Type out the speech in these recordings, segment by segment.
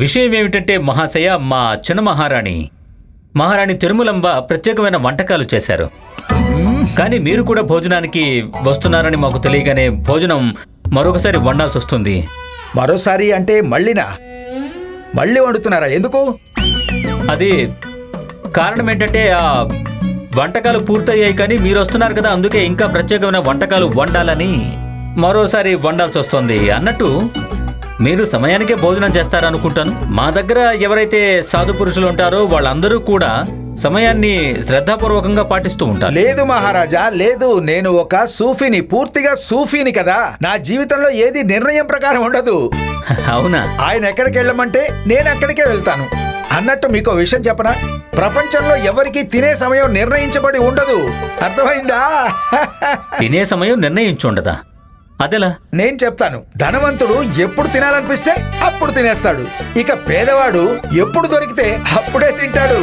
విషయం ఏమిటంటే మహాశయ మా చిన్న మహారాణి. మహారాణి తిరుమలంబ ప్రత్యేకమైన వంటకాలు చేశారు. కానీ మీరు కూడా భోజనానికి వస్తున్నారని మాకు తెలియగానే భోజనం మరొకసారి వండాల్సి వస్తుంది. మరోసారి అంటే మళ్ళీనా? మళ్ళీ వండుతున్నారా? ఎందుకు? అది కారణం ఏంటంటే ఆ వంటకాలు పూర్తయ్యాయి కానీ మీరు వస్తున్నారు కదా అందుకే ఇంకా ప్రత్యేకమైన వంటకాలు వండాలని మరోసారి వండాల్సి వస్తుంది. అన్నట్టు మీరు సమయానికే భోజనం చేస్తారనుకుంటాను. మా దగ్గర ఎవరైతే సాధు పురుషులు ఉంటారో వాళ్ళందరూ కూడా సమయాన్ని శ్రద్ధాపూర్వకంగా పాటిస్తూ ఉంటారు. లేదు మహారాజా లేదు. నేను ఒక సూఫీని పూర్తిగా సూఫీని కదా. నా జీవితంలో ఏది నిర్ణయం ప్రకారం ఉండదు. అవునా? ఆయన ఎక్కడికి వెళ్ళమంటే నేను అక్కడికే వెళ్తాను. అన్నట్టు మీకు విషయం చెప్పనా? ప్రపంచంలో ఎవరికి తినే సమయం నిర్ణయించబడి ఉండదు. అర్థమైందా? తినే సమయం నిర్ణయించుండదా? అదెలా? నేను చెప్తాను. ధనవంతుడు ఎప్పుడు తినాలనిపిస్తే అప్పుడు తినేస్తాడు. ఇక పేదవాడు ఎప్పుడు దొరికితే అప్పుడే తింటాడు.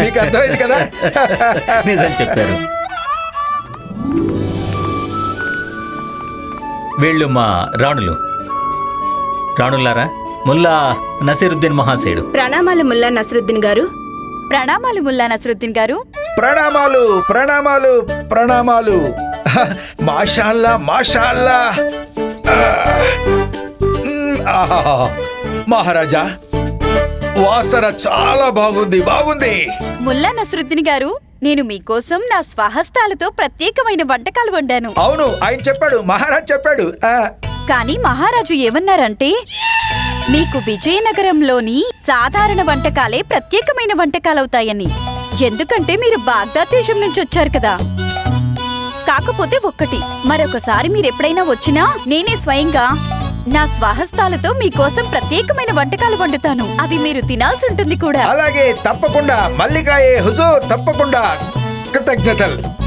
మీకు అర్థమైంది కదా? నిజం చెప్పారు. వీళ్ళు మా రాణులు. రాణులారా ముల్లా నసీరుద్దీన్ మహాశయుడు ప్రణామాలు ముల్లా నసరుద్దీన్ గారు. ప్రణామాలు ముల్లా నసరుద్దీన్ గారు. ప్రణామాలు ప్రణామాలు ప్రణామాలు. మాషాల్లా మాషాల్లా. మహారాజా వాసన చాలా బాగుంది బాగుంది. ముల్లా నసరుద్దీన్ గారు నేను మీకోసం నా స్వహస్తాలతో ప్రత్యేకమైన వంటకాలు వండాను. అవును ఆయన చెప్పాడు మహారాజ్ చెప్పాడు. కానీ మహారాజు ఏమన్నారంటే మీకు విజయనగరంలోని సాధారణ వంటకాలే ప్రత్యేకమైన వంటకాలవుతాయని. ఎందుకంటే మీరు బాగ్దాద్ దేశం నుంచి వచ్చారు కదా. కాకపోతే ఒక్కటి. మరొకసారి మీరెప్పుడైనా వచ్చినా నేనే స్వయంగా నా స్వహస్తాలతో మీకోసం ప్రత్యేకమైన వంటకాలు వండుతాను. అవి మీరు తినాల్సి ఉంటుంది కూడా. అలాగే తప్పకుండా మల్లికాయే హుజూర్ తప్పకుండా కృతజ్ఞతలు.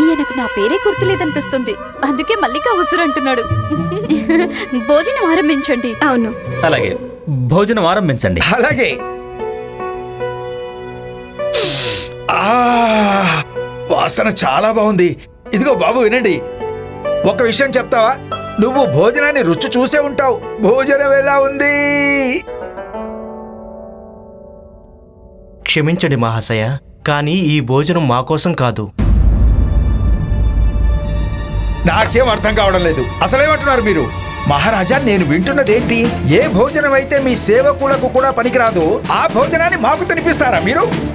ఈయనకు నా పేరే గుర్తులేదనిపిస్తుంది. అందుకే మల్లికా ఉసురు అంటున్నాడు. భోజనం ఆరంభించండి. అవును. అలాగే భోజనం ఆరంభించండి. అలాగే. వాసన చాలా బాగుంది. ఇదిగో బాబు వినండి. ఒక విషయం చెప్తావా? నువ్వు భోజనాన్ని రుచి చూసే ఉంటావు. భోజనం ఎలా ఉంది? క్షమించండి మహాశయ కానీ ఈ భోజనం మా కోసం కాదు. నాకేం అర్థం కావడం లేదు. అసలేమంటున్నారు మీరు? మహారాజా నేను వింటున్నదేంటి? ఏ భోజనం అయితే మీ సేవకులకు కూడా పనికిరాదు ఆ భోజనాన్ని మాకు తినిపిస్తారా మీరు?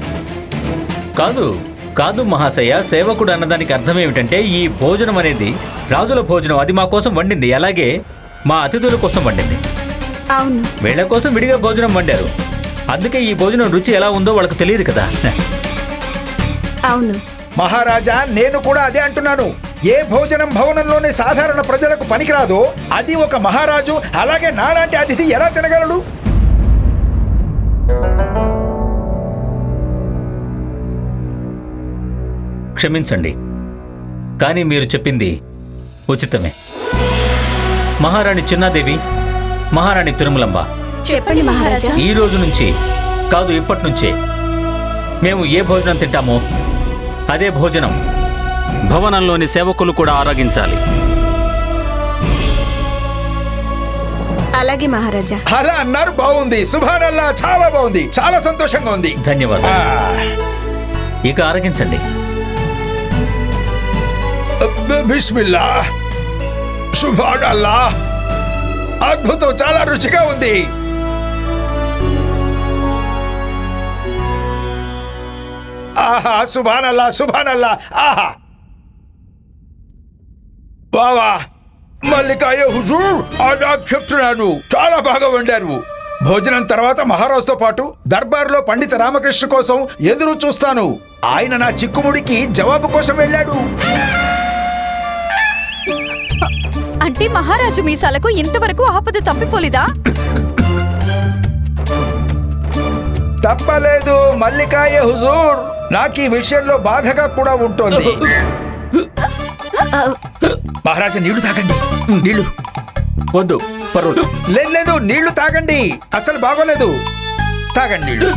కాదు కాదు మహాశయ సేవకుడు అన్నదానికి అర్థం ఏమిటంటే ఈ భోజనం అనేది రాజుల భోజనం. అది మా కోసం వండింది అలాగే మా అతిథుల కోసం వండింది. అవును. వీళ్ళ కోసం విడిగా భోజనం వండారు. అందుకే ఈ భోజనం రుచి ఎలా ఉందో వాళ్ళకి తెలియదు కదా. అవును. మహారాజా నేను కూడా అదే అంటున్నాను. ఏ భోజనం భవనంలోని సాధారణ ప్రజలకు పనికిరాదో అది ఒక మహారాజు అలాగే నాలాంటి అతిథి ఎలా తినగలడు? క్షమించండి. కానీ మీరు చెప్పింది ఉచితమే. మహారాణి చిన్నాదేవి మహారాణి తిరుమలంబ. చెప్పండి మహారాజా. ఈ రోజు నుంచి కాదు ఇప్పటి నుంచే మేము ఏ భోజనం తింటామో అదే భోజనం భవనంలోని సేవకులు కూడా ఆరగించాలి అలాగే మహారాజా. అలా అన్నారు బాగుంది. సుభానల్లా చాలా బాగుంది. చాలా సంతోషంగా ఉంది. ధన్యవాదాలు. ఇక ఆరగించండి. బిస్మిల్లా. సుభానల్లా. అద్భుతం చాలా రుచిగా ఉంది. ఆహా సుభానల్లా సుభానల్లా. ఆహా. బావా మల్లికాయ హుజూర్ ఆదాబ్ చెప్తున్నాను. చాలా బాగా వండారు. భోజనం తర్వాత మహారాజుతో పాటు దర్బార్లో పండిత రామకృష్ణ కోసం ఎదురు చూస్తాను. ఆయన నా చిక్కుముడికి జవాబు కోసం వెళ్ళాడు. అంటే మహారాజు మీసాలకు ఇంతవరకు ఆపద తప్పిపోలేదా? తప్పలేదు మల్లికాయ హుజూర్. నాకు ఈ విషయంలో బాధగా కూడా ఉంటుంది. మహారాజా నీళ్ళు తాగండి. నీళ్ళు. వద్దు పర్వాలేదు. లేదు లేదు నీళ్ళు తాగండి. అసలు బాగోలేదు. తాగండి నీళ్ళు.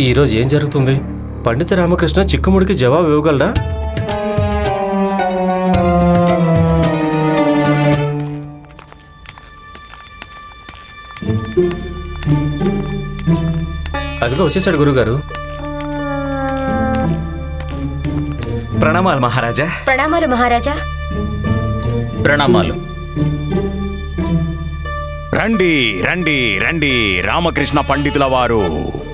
ఈరోజు ఏం జరుగుతుంది? పండిత రామకృష్ణ చిక్కుముడికి జవాబు ఇవ్వగలరా అదిగో వచ్చేసాడు గురుగారు. ప్రణామాలు మహారాజా. ప్రణామాలు మహారాజా. ప్రణామాలు. రండి రండి రండి రామకృష్ణ పండితుల వారు.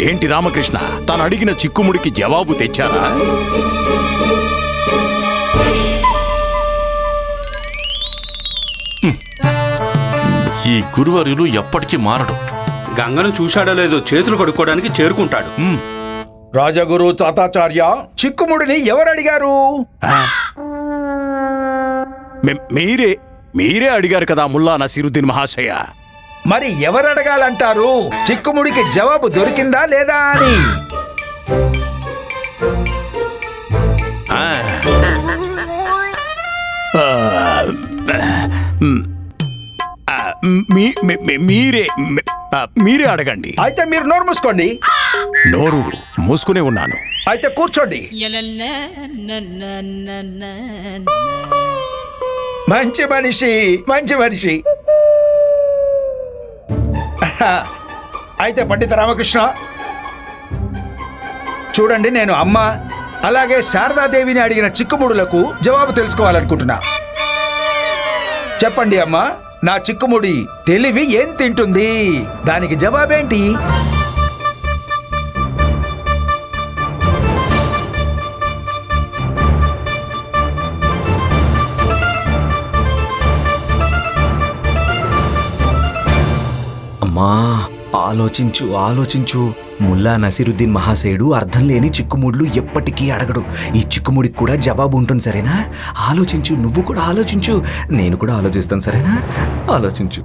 ఏంటి రామకృష్ణ? తను అడిగిన చిక్కుముడికి జవాబు తెచ్చారా? ఈ గురువర్యులు ఎప్పటికీ మారడు. గంగను చూశాడో లేదో చేతులు కడుక్కోవడానికి చేరుకుంటాడు. రాజగురు తాతాచార్య చిక్కుముడిని ఎవరు అడిగారు మీరే మీరే అడిగారు కదా ముల్లా నసీరుద్దీన్ మహాశయ. మరి ఎవరు అడగాలంటారు చిక్కుముడికి జవాబు దొరికిందా లేదా అని? ఆ. ఆ, మ్, ఆ, మీ- మీ- మీ- మీరే మీరే అడగండి. అయితే మీరు నోరు మూసుకోండి. నోరు మూసుకునే ఉన్నాను. అయితే కూర్చోండి. మంచి మనిషి మంచి మనిషి అయితే పండిత రామకృష్ణ చూడండి నేను అమ్మ అలాగే శారదాదేవిని అడిగిన చిక్కుముడులకు జవాబు తెలుసుకోవాలనుకుంటున్నా. చెప్పండి అమ్మా నా చిక్కుముడి తెలివి ఏం తింటుంది? దానికి జవాబేంటి? ఆలోచించు ఆలోచించు. ముల్లా నసీరుద్దీన్ మహాశయుడు అర్థం లేని చిక్కుముడులు ఎప్పటికీ అడగడు. ఈ చిక్కుముడికి కూడా జవాబు ఉంటుంది సరేనా? ఆలోచించు నువ్వు కూడా ఆలోచించు. నేను కూడా ఆలోచిస్తాను సరేనా? ఆలోచించు.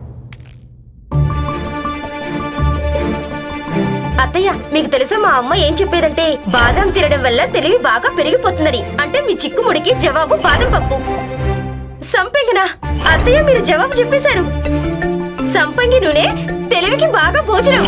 అత్తయ్య మీకు తెలుసా మా అమ్మ ఏం చెప్పేదంటే బాదం తినడం వల్ల తెలివి బాగా పెరిగిపోతుందని. అంటే మీ చిక్కుముడికి జవాబు బాదం పప్పు. సంపంగినా? అత్తయ్య మీరు జవాబు చెప్పేశారు. సంపంగి నూనె తెలివికి బాగా భోజనం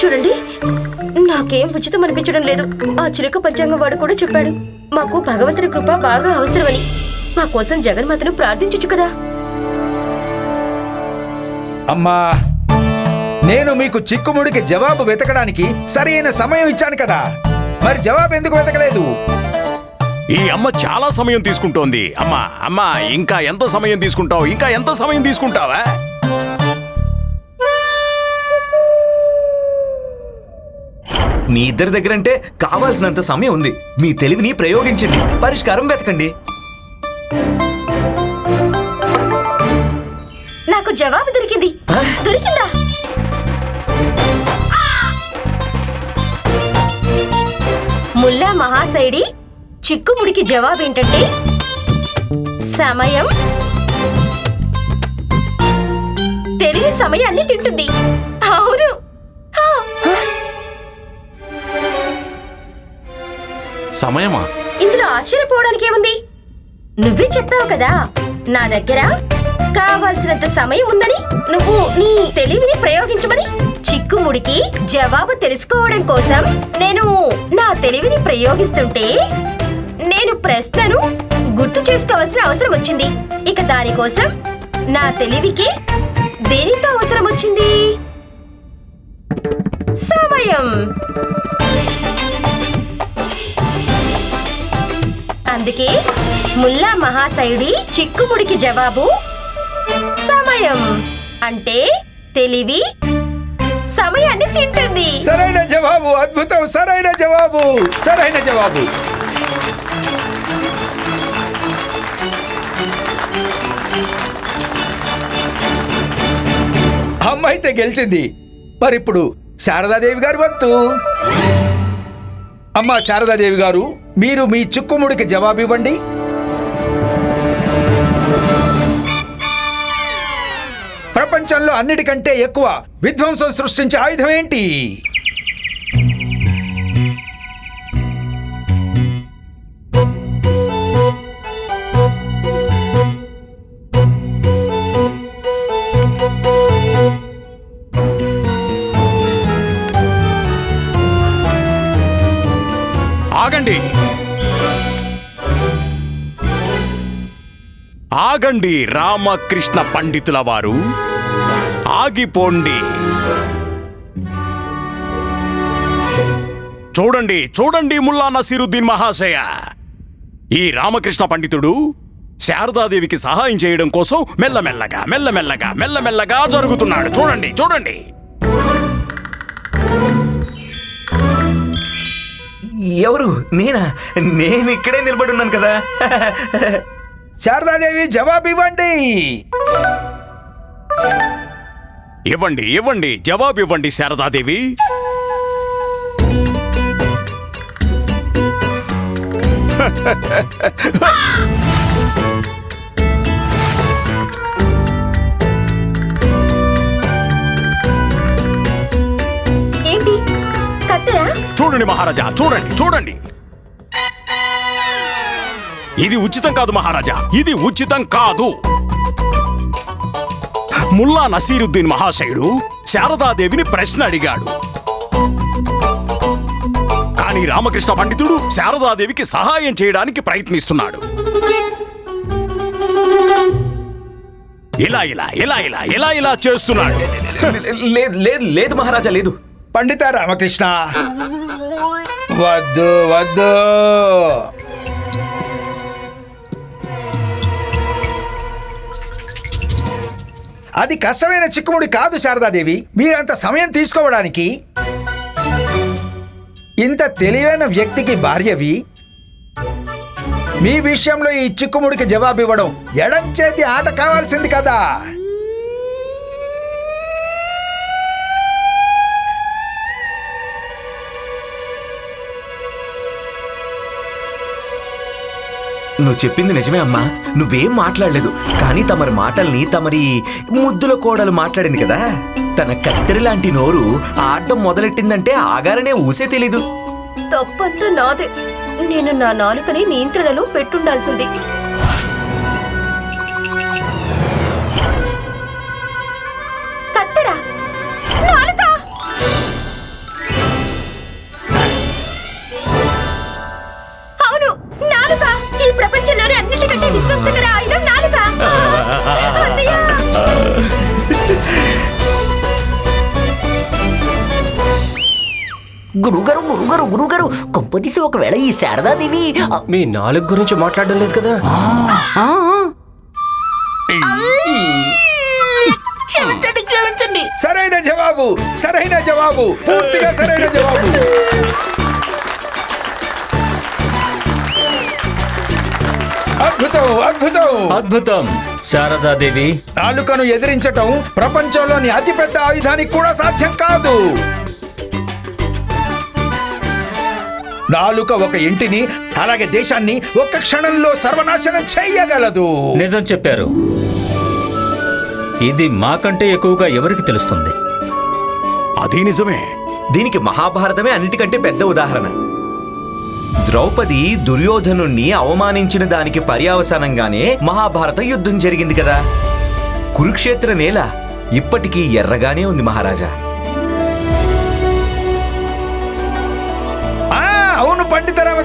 చూడండి నాకేం ఉచితం అనిపించడం లేదు. ఆ చిలుక పంచాంగం వాడు కూడా చెప్పాడు. మాకు భగవంతుని కృప బాగా అవసరమని. మా కోసం జగన్మాతను ప్రార్థించచ్చు కదా. అమ్మా నేను మీకు చిక్కుముడికి జవాబు వెతకడానికి సరైన సమయం ఇచ్చాను కదా. మరి జవాబు ఎందుకు వెతకలేదు? ఈ అమ్మ చాలా సమయం తీసుకుంటోంది. అమ్మా అమ్మా ఇంకా ఎంత సమయం తీసుకుంటావు? ఇంకా ఎంత సమయం తీసుకుంటావా? మీ ఇద్దరి దగ్గర అంటే కావాల్సినంత సమయం ఉంది. మీ తెలివిని ప్రయోగించండి. పరిష్కారం వెతకండి. నాకు జవాబు దొరికింది. దొరికిందా? ముల్లా మహాశైడి చిక్కుముడికి జవాబు ఏంటంటే సమయం. తెలివి సమయాన్ని తింటుంది. అవును. సమయమా? ఇందులో ఆశ్చర్యపోవడానికి ఏముంది? నువ్వే చెప్పావు కదా. నా దగ్గర కావాల్సినంత సమయం ఉందని నువ్వు నీ తెలివిని ప్రయోగించమని చిక్కుముడికి జవాబు తెలుసుకోవడం కోసం నేను నా తెలివిని ప్రయోగిస్తుంటే నేను ప్రశ్నను గుర్తు చేసుకోవాల్సిన అవసరం వచ్చింది. ఇక దానికోసం నా తెలివికి దేనితో అవసరం వచ్చింది? సమయం. అందుకే ముల్లా మహాశయుడి చిక్కుముడికి జవాబు సమయం అంటే తెలివి సమయాన్ని తింటుంది. సరైన జవాబు అద్భుతం సరైన జవాబు సరైన జవాబు. అమ్మ అయితే గెలిచింది. మరి ఇప్పుడు శారదాదేవి గారి వంతు. అమ్మ శారదాదేవి గారు మీరు మీ చిక్కుముడికి జవాబివ్వండి. ప్రపంచంలో అన్నిటికంటే ఎక్కువ విధ్వంసం సృష్టించే ఆయుధం ఏంటి? ఆగండి రామకృష్ణ పండితుల వారు ఆగిపోండి. చూడండి చూడండి ముల్లా నసీరుద్దీన్ మహాశయ. ఈ రామకృష్ణ పండితుడు శారదాదేవికి సహాయం చేయడం కోసం మెల్లమెల్లగా మెల్లమెల్లగా మెల్లమెల్లగా జరుగుతున్నాడు. చూడండి చూడండి. ఎవరు? నేనా? నేను ఇక్కడే నిలబడి ఉన్నాను కదా. శారదాదేవి జవాబు ఇవ్వండి. ఇవ్వండి ఇవ్వండి జవాబు ఇవ్వండి శారదాదేవి. ఏంటి? కత్తెరా? చూడండి మహారాజా చూడండి చూడండి. ఇది ఉచితం కాదు మహారాజా. ఇది ఉచితం కాదు. ముల్లా నసీరుద్దీన్ మహాశయుడు శారదాదేవిని ప్రశ్న అడిగాడు. కానీ రామకృష్ణ పండితుడు శారదాదేవికి సహాయం చేయడానికి ప్రయత్నిస్తున్నాడు. ఇలా ఇలా ఇలా ఇలా ఇలా ఇలా చేస్తున్నాడు. లేదు లేదు లేదు మహారాజా లేదు. పండిత రామకృష్ణ. వద్దు వద్దు. అది కష్టమైన చిక్కుముడి కాదు శారదాదేవి. మీరంత సమయం తీసుకోవడానికి ఇంత తెలివైన వ్యక్తికి భార్యవి. మీ విషయంలో ఈ చిక్కుముడికి జవాబు ఇవ్వడం ఎడం చేతి ఆట కావాల్సింది కదా. నువ్వు చెప్పింది నిజమే అమ్మా. నువ్వేం మాట్లాడలేదు. కానీ తమరి మాటల్ని తమరి ముద్దుల కోడలు మాట్లాడింది కదా. తన కత్తెర లాంటి నోరు ఆడడం మొదలెట్టిందంటే ఆగారనే ఊసే తెలీదు. తప్పంతా నాదే. నేను నా నాలుకని నియంత్రణలో పెట్టుండాల్సింది. గురుగారు గురుగారు గురుగారు కొంపదీసి ఒకవేళ ఈ శారదాదేవి మీ నాలుగు గురించి మాట్లాడడం లేదు కదా? ఆ, క్షమించండి క్షమించండి సరైన జవాబు సరైన జవాబు పూర్తిగా సరైన జవాబు. అద్భుతం అద్భుతం. అద్భుతం. శారదాదేవి నాలుకను ఎదిరించటం ప్రపంచంలోని అతిపెద్ద ఆయుధానికి కూడా సాధ్యం కాదు. నాలుక ఒక ఇంటిని అలాగే దేశాన్ని ఒక్క క్షణంలో సర్వనాశనం చెయ్యగలదు నిజం చెప్పారు. ఇది మాకంటే ఎక్కువగా ఎవరికి తెలుస్తుంది? అది నిజమే. దీనికి మహాభారతమే అన్నిటికంటే పెద్ద ఉదాహరణ. ద్రౌపది దుర్యోధనుణ్ణి అవమానించిన దానికి పర్యావసానంగానే మహాభారత యుద్ధం జరిగింది కదా. కురుక్షేత్ర నేల ఇప్పటికీ ఎర్రగానే ఉంది మహారాజా.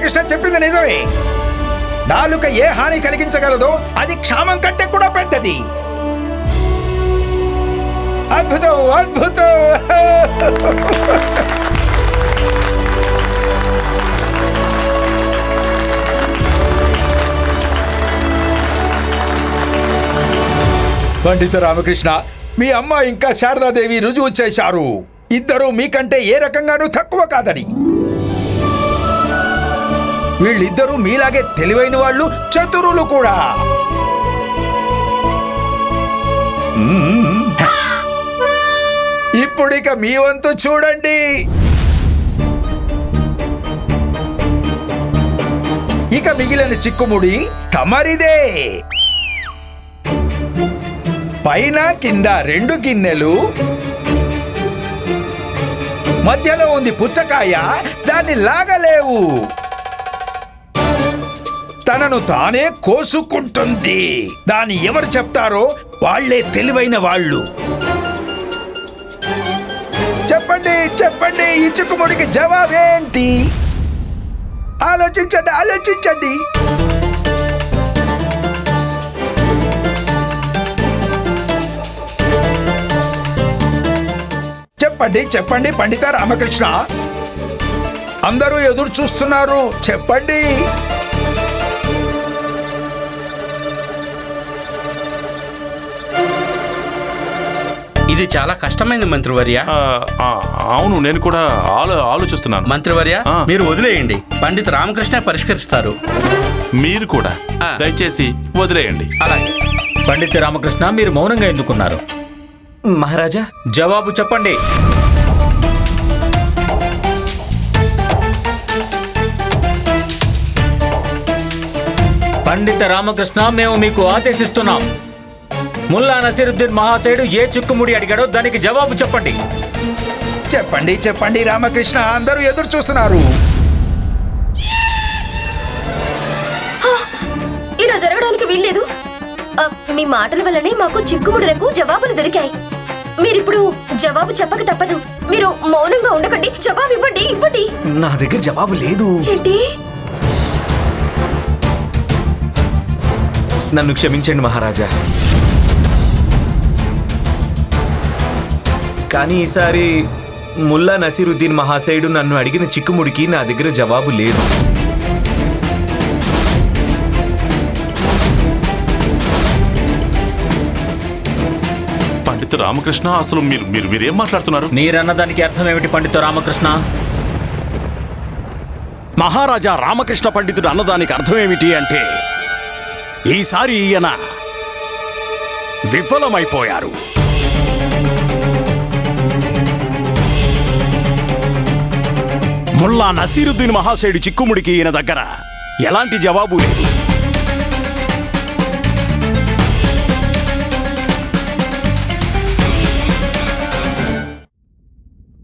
పండిత చెప్పింది నిజమే. నాలుక ఏ హాని కలిగించగలదో అది క్షామం కంటే కూడా పెద్దది. అద్భుతం అద్భుతం. పండిత రామకృష్ణ మీ అమ్మ ఇంకా శారదాదేవి రుజువు చేశారు. ఇద్దరు మీకంటే ఏ రకంగానూ తక్కువ కాదని. వీళ్ళిద్దరూ మీలాగే తెలివైన వాళ్ళు చతురులు కూడా. ఇప్పుడిక మీ వంతు చూడండి. ఇక మిగిలిన చిక్కుముడి తమరిదే. పైన కింద రెండు గిన్నెలు. మధ్యలో ఉంది పుచ్చకాయ దాన్ని లాగలేవు. తనను తానే కోసుకుంటుంది. దాన్ని ఎవరు చెప్తారో వాళ్ళే తెలివైన వాళ్ళు. చెప్పండి చెప్పండి ఈ చిక్కుముడికి జవాబేంటి? ఆలోచించండి ఆలోచించండి. చెప్పండి చెప్పండి పండిత రామకృష్ణ. అందరూ ఎదురు చూస్తున్నారు. చెప్పండి. ఇది చాలా కష్టమైంది మంత్రివర్య. అవును నేను కూడా ఆలో ఆలోచిస్తున్నాను. మంత్రివర్య. మీరు వదిలేయండి. పండిత్ రామకృష్ణ పరిష్కరిస్తారు. మీరు కూడా. దయచేసి వదిలేయండి. అలాగే. పండిత రామకృష్ణ మీరు మౌనంగా ఎందుకున్నారు? మహారాజా? జవాబు చెప్పండి. పండిత రామకృష్ణ మేము మీకు ఆదేశిస్తున్నాం. ముల్లా నసీరుద్దీన్ మహాశయుడు ఏ చిక్కుముడి అడిగాడో దానికి జవాబు చెప్పండి. చెప్పండి చెప్పండి రామకృష్ణ అందరూ ఎదురు చూస్తున్నారు. ఇలా జరగడానికి వీల్లేదు. మీ మాటల వల్లనే మాకు చిక్కుముడులకు జవాబులు దొరికాయి. మీరిప్పుడు జవాబు చెప్పక తప్పదు. మీరు మౌనంగా ఉండకండి. జవాబు ఇవ్వండి ఇవ్వండి. నా దగ్గర జవాబు లేదు. ఏంటి? నన్ను క్షమించండి మహారాజా. కానీ ఈసారి ముల్లా నసీరుద్దీన్ మహాశయుడు నన్ను అడిగిన చిక్కుముడికి నా దగ్గర జవాబు లేదు. పండిత రామకృష్ణ అసలు మీరు మీరు మీరేం మాట్లాడుతున్నారు? మీరన్న దానికి అర్థం ఏమిటి పండిత రామకృష్ణ? మహారాజా రామకృష్ణ పండితుడు అన్నదానికి అర్థమేమిటి అంటే ఈసారి ఈయన విఫలమైపోయారు. ముల్లా నసీరుద్దీన్ మహాశయుడు చిక్కుముడికి ఈయన దగ్గర ఎలాంటి జవాబు లేదు.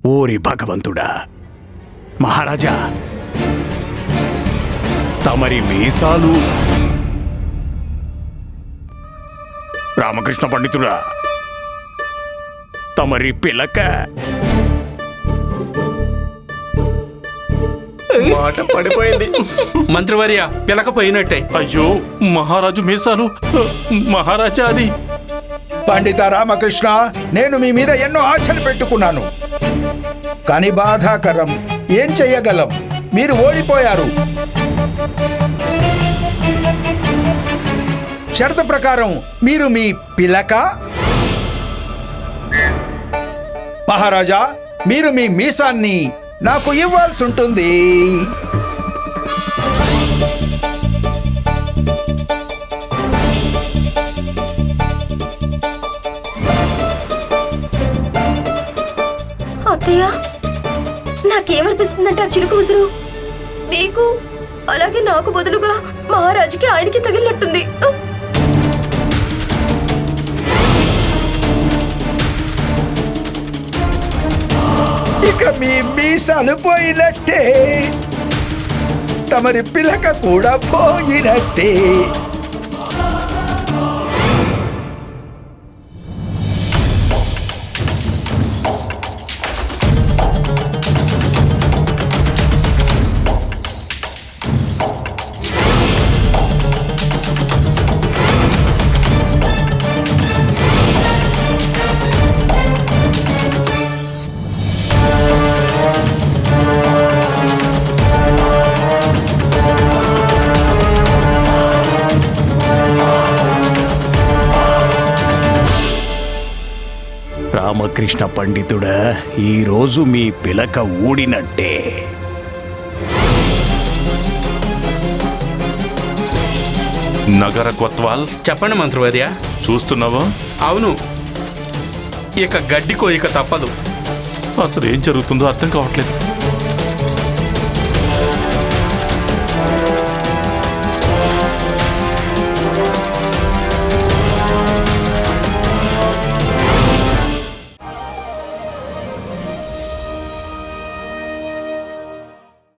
ఓరి భగవంతుడా మహారాజా తమరి మీసాలు. రామకృష్ణ పండితుడా తమరి పిలక. మాట పడిపోయింది. మంత్రివర్య పిలకపోయినట్టే. అయ్యో మహారాజు మీసాలు. మహారాజా అది. పండిత రామకృష్ణ నేను మీ మీద ఎన్నో ఆశలు పెట్టుకున్నాను. కానీ బాధాకరం ఏం చెయ్యగలం? మీరు ఓడిపోయారు. షరతు ప్రకారం మీరు మీ పిలక? మహారాజా మీరు మీ మీసాన్ని నాకు ఇవ్వాల్సి ఉంటుంది అత్తయ్య నాకేమనిపిస్తుందంటే ఆ చిలుక ఉసురు? మీకు అలాగే నాకు బదులుగా మహారాజుకి ఆయనకి తగిలినట్టుంది. ఇక మీ మీసాలు పోయినట్టే తమరి పిలక కూడా పోయినట్టే. రామకృష్ణ పండితుడా ఈరోజు మీ పిలక ఊడినట్టే. నగర కొత్వాల్. చెప్పండి మంత్రివర్య. చూస్తున్నావా? అవును. ఇక గడ్డి కోయిక తప్పదు. అసలు ఏం జరుగుతుందో అర్థం కావట్లేదు.